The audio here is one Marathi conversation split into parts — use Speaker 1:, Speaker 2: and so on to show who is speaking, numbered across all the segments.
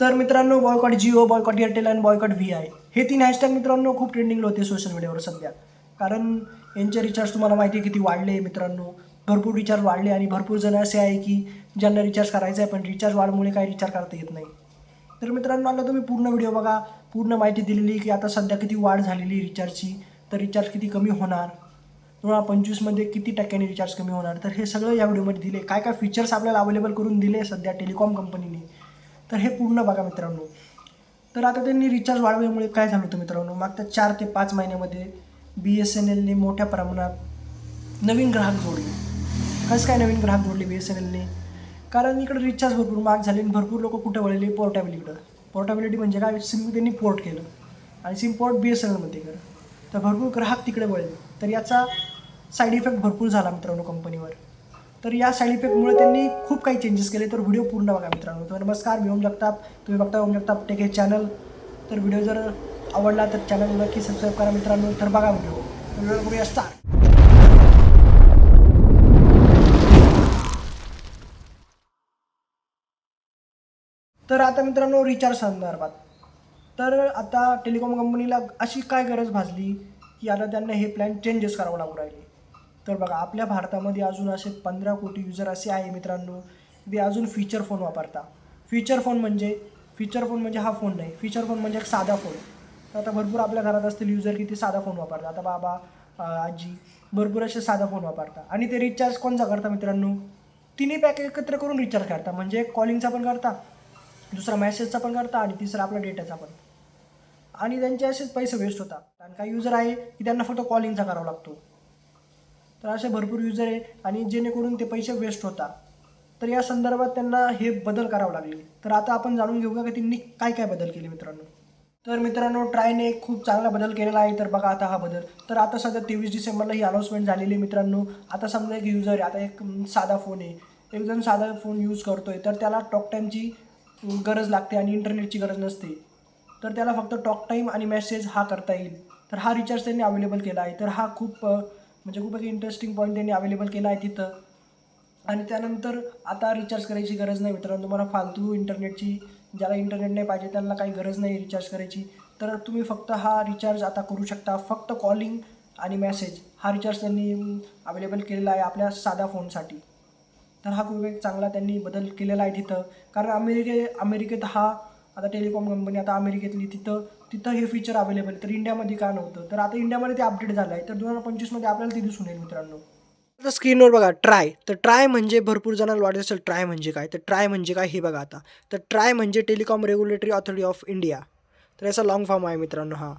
Speaker 1: तर मित्रांनो बॉयकॉट जिओ बॉयकॉट एअरटेल आणि बॉयकॉट व्ही आय हे तीन हॅशटॅग मित्रांनो खूप ट्रेंडिंगला होते सोशल मीडियावर सध्या. कारण यांचे रिचार्ज तुम्हाला माहिती आहे किती वाढले मित्रांनो. भरपूर रिचार्ज वाढले आणि भरपूर जण असे आहे की ज्यांना रिचार्ज करायचं आहे पण रिचार्ज वाढमुळे काही रिचार्ज करता येत नाही. तर मित्रांनो आता तुम्ही पूर्ण व्हिडिओ बघा. पूर्ण माहिती दिलेली की आता सध्या किती वाढ झालेली रिचार्जची तर रिचार्ज किती कमी होणार? दोन हजार पंचवीसमध्ये किती टक्क्यांनी रिचार्ज कमी होणार? तर हे सगळं या व्हिडिओमध्ये दिले काय काय फीचर्स आपल्याला अवेलेबल करून दिले सध्या टेलिकॉम कंपनीने तर हे पूर्ण बघा मित्रांनो. तर आता त्यांनी रिचार्ज वाढवल्यामुळे काय झालं होतं मित्रांनो? मागच्या चार ते पाच महिन्यामध्ये बी एस एन एलने मोठ्या प्रमाणात नवीन ग्राहक जोडले. कसं काय नवीन ग्राहक जोडले बी एस एन एलने कारण इकडे रिचार्ज भरपूर महाग झाले आणि भरपूर लोक कुठे वळले? पोर्टेबिलिटीकडं पोर्टेबिलिटी म्हणजे काय? सिम त्यांनी पोर्ट केलं. आणि SIM port B S N एलमध्ये केलं. तर भरपूर ग्राहक तिकडे वळले. तर याचा साईड इफेक्ट भरपूर झाला मित्रांनो कंपनीवर तर या साईड इफेक्टमुळे त्यांनी खूप काही चेंजेस केले. तर व्हिडिओ पूर्ण बघा मित्रांनो. तर नमस्कार मी ओम जगताप. तुम्ही बघता ओम जगताप टेक हे चॅनल तर व्हिडिओ जर आवडला तर चॅनल नक्की सबस्क्राईब करा मित्रांनो. तर बघा व्हिडिओ व्हिडिओ बघूया स्टार्ट तर आता मित्रांनो रिचार्ज संदर्भात. तर आता टेलिकॉम कंपनीला अशी काय गरज भासली की आता त्यांना हे प्लॅन चेंजेस करावं लागू राहिले? तर बघा आपल्या भारतामध्ये अजून असे पंधरा कोटी युजर असे आहे मित्रांनो ते अजून फीचर फोन वापरता. फीचर फोन म्हणजे फीचर फोन म्हणजे हा फोन नाही. फीचर फोन म्हणजे एक साधा फोन तर आता भरपूर आपल्या घरात असतील युजर की ते साधा फोन वापरतात. आता बाबा आजी भरपूर असे साधा फोन वापरतात आणि ते रिचार्ज कोणचा करता मित्रांनो? तिन्ही पॅक एकत्र करून रिचार्ज करता. म्हणजे कॉलिंगचा पण करता दुसरा मॅसेजचा पण करता आणि तिसरा आपला डेटाचा पण. आणि त्यांचे असेच पैसे वेस्ट होतात. आणि काही युजर आहे की त्यांना फक्त कॉलिंगचा करावा लागतो. तर असे भरपूर युजर आहे आणि जेणेकरून ते पैसे वेस्ट होतात. तर या संदर्भात त्यांना हे बदल करावे लागले. तर आता आपण जाणून घेऊया की त्यांनी काय काय बदल केले मित्रांनो? तर मित्रांनो ट्रायने खूप चांगला बदल केलेला आहे. तर बघा आता हा बदल. तर आता सध्या तेवीस डिसेंबरला ही अनाऊन्समेंट झालेली आहे मित्रांनो. आता समजा एक युजर आहे. आता एक साधा फोन आहे. एक जण साधा फोन यूज करतो आहे तर त्याला टॉक टाईमची गरज लागते आणि इंटरनेटची गरज नसते. तर त्याला फक्त टॉक टाईम आणि मेसेज हा करता येईल. तर हा रिचार्ज त्यांनी अवेलेबल केला आहे. तर हा खूप म्हणजे खूप इंटरेस्टिंग पॉईंट त्यांनी अवेलेबल केला आहे तिथं. आणि त्यानंतर आता रिचार्ज करायची गरज नाही मित्रांनो. तुम्हाला फालतू इंटरनेटची ज्याला इंटरनेट नाही पाहिजे त्यांना काही गरज नाही रिचार्ज करायची. तर तुम्ही फक्त हा रिचार्ज आता करू शकता. फक्त कॉलिंग आणि मेसेज हा रिचार्ज त्यांनी अवेलेबल केलेला आहे आपल्या साध्या फोनसाठी तर हा खूप एक चांगला त्यांनी बदल केलेला आहे तिथं. कारण अमेरिके अमेरिकेत हा आता टेलिकॉम कंपनी आता अमेरिकेतली तिथं तिथं हे फीचर अवेलेबल तर इंडियामध्ये का नव्हतं? तर आता इंडियामध्ये ते अपडेट झालं आहे. तर दोन हजार पंचवीसमध्ये आपल्याला ते दिसून येईल मित्रांनो. आता स्क्रीनवर बघा ट्राय तर ट्राय म्हणजे भरपूर जणांना वाटत असेल ट्राय म्हणजे काय? तर ट्राय म्हणजे काय? हे बघा आता. तर ट्राय म्हणजे telecom regulatory authority of India तर याचा लॉंग फॉर्म आहे मित्रांनो हा.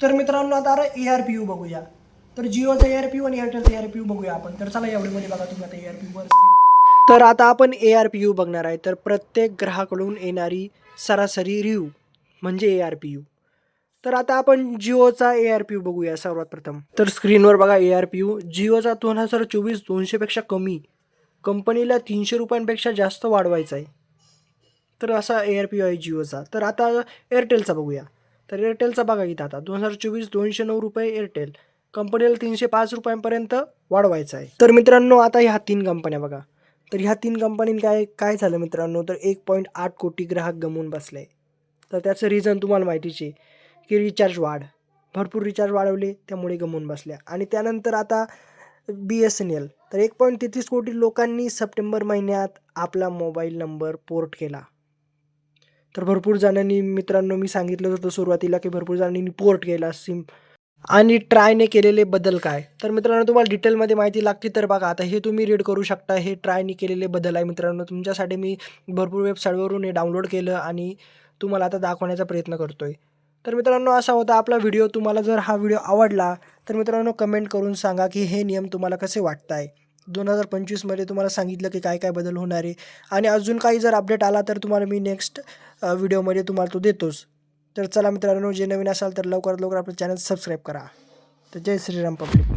Speaker 1: तर मित्रांनो आता अरे ए आर पी यू बघूया. तर जिओचा ए आर पी यू आणि एअरटेलचा ए आर पी यू बघूया आपण. तर चला एवढीमध्ये बघा तुम्ही आता ए आर पी यूवर तर आता आपण ए आर पी यू बघणार आहे. तर प्रत्येक ग्राहकडून येणारी सरासरी रिव्ह म्हणजे ए आर पी यू तर आता आपण जिओचा ए आर पी यू बघूया सर्वात प्रथम. तर स्क्रीनवर बघा ए आर पी यू जिओचा दोन हजार चोवीस दोनशेपेक्षा कमी कंपनीला तीनशे रुपयांपेक्षा जास्त वाढवायचा आहे. तर असा ए आर पी यू आहे जिओचा. तर आता एअरटेलचा बघूया. तर एअरटेलचा बघा इथं आता. दोन हजार चोवीस दोनशे नऊ रुपये एअरटेल कंपनीला तीनशे पाच रुपयांपर्यंत वाढवायचा आहे. तर मित्रांनो आता ह्या तीन कंपन्या बघा. तर ह्या तीन कंपनीत काय काय झालं मित्रांनो? तर एक पॉईंट आठ कोटी ग्राहक गमवून बसले. तर त्याचं रिझन तुम्हाला माहितीच आहे की रिचार्ज वाढ. भरपूर रिचार्ज वाढवले त्यामुळे गमवून बसल्या. आणि त्यानंतर आता बी एस एन एल तर एक पॉईंट तेहतीस कोटी लोकांनी सप्टेंबर महिन्यात आपला मोबाईल नंबर पोर्ट केला. तर भरपूर जणांनी मित्रांनो मी सांगितलं होतं सुरुवातीला की भरपूर जणांनी पोर्ट केला. सिम आणि ट्रायने केलेले बदल काय? तर मित्रांनो तुम्हाला डिटेलमध्ये माहिती लागते तर बघा आता हे तुम्ही रीड करू शकता. हे ट्रायने केलेले बदल आहे मित्रांनो. तुमच्यासाठी मी भरपूर वेबसाईटवरून हे डाउनलोड केलं आणि तुम्हाला आता दाखवण्याचा प्रयत्न करतो आहे तर मित्रांनो असा होता आपला व्हिडिओ तुम्हाला जर हा व्हिडिओ आवडला तर मित्रांनो कमेंट करून सांगा की हे नियम तुम्हाला कसे वाटत आहे? दोन हजार पंचवीसमध्ये तुम्हाला सांगितलं की काय काय बदल होणार आहे. आणि अजून काही जर अपडेट आला तर तुम्हाला मी नेक्स्ट व्हिडिओमध्ये तुम्हाला तो देतोच. तर चला मित्रांनो जे नवीन असाल तर लवकरात लवकर आपलं चॅनल सबस्क्राईब करा. तर जय श्रीराम पब्लिक